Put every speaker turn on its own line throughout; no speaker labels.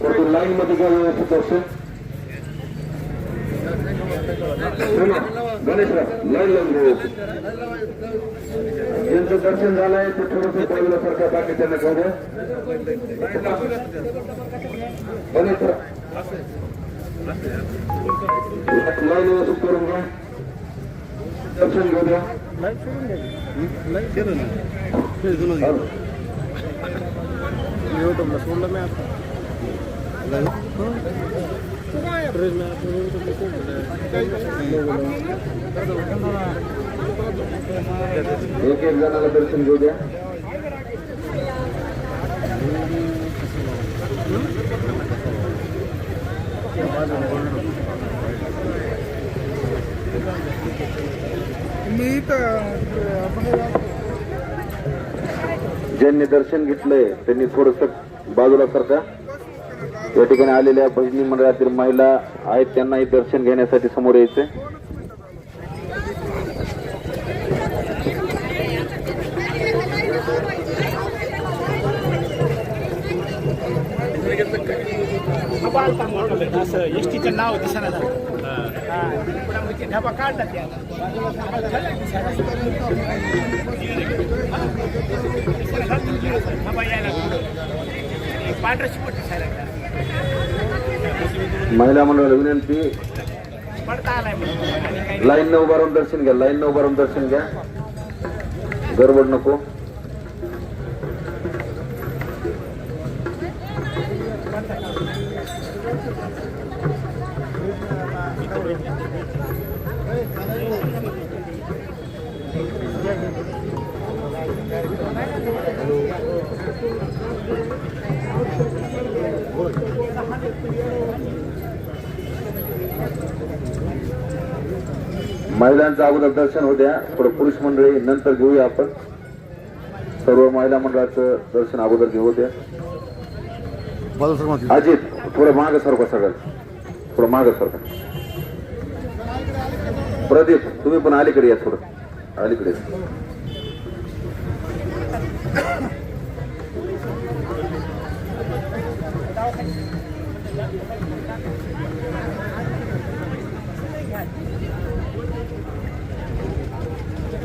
परंतु लाईन मध्ये घ्या व्यवस्थित दर्शन गणेशराव लाईन लावून व्यवस्थित ज्यांचं दर्शन झालंय ते थोडंसं बाजूला सारखं बाकी त्यांना घेऊ द्या. गणेशराव लाईन व्यवस्थित करून घ्या. दर्शन घेऊ द्या.
सोडलं मी आता.
एक एक जणाला दर्शन घेऊ द्या
मी
ज्यांनी दर्शन घेतलंय त्यांनी थोडस बाजूला सरका. या ठिकाणी आलेल्या भजनी मंडळातील महिला आहेत त्यांनाही दर्शन घेण्यासाठी समोर यायचंय.
नाव पांढरा शिपट दिसायला
महिला मंडळ विनंती. लाईन न उभा राहून दर्शन घ्या लाईन न उभा राहून दर्शन घ्या. गडबड नको. महिलांचं अगोदर दर्शन होत्या थोडं पुरुष मंडळी नंतर घेऊया आपण. सर्व महिला मंडळाचं दर्शन अगोदर घेऊ द्या. अजित थोडं माग सरका सगळं. थोडं माग सरका प्रदीप तुम्ही पण अलीकडे या थोडं. अलीकडे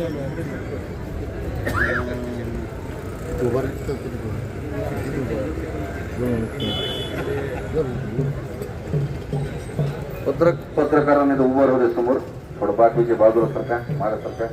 Gracias. या. पत्रक पत्रकारांनी तर उभं राहू दे समोर थोडं बाकीचे बाजूला सरका मारा सरका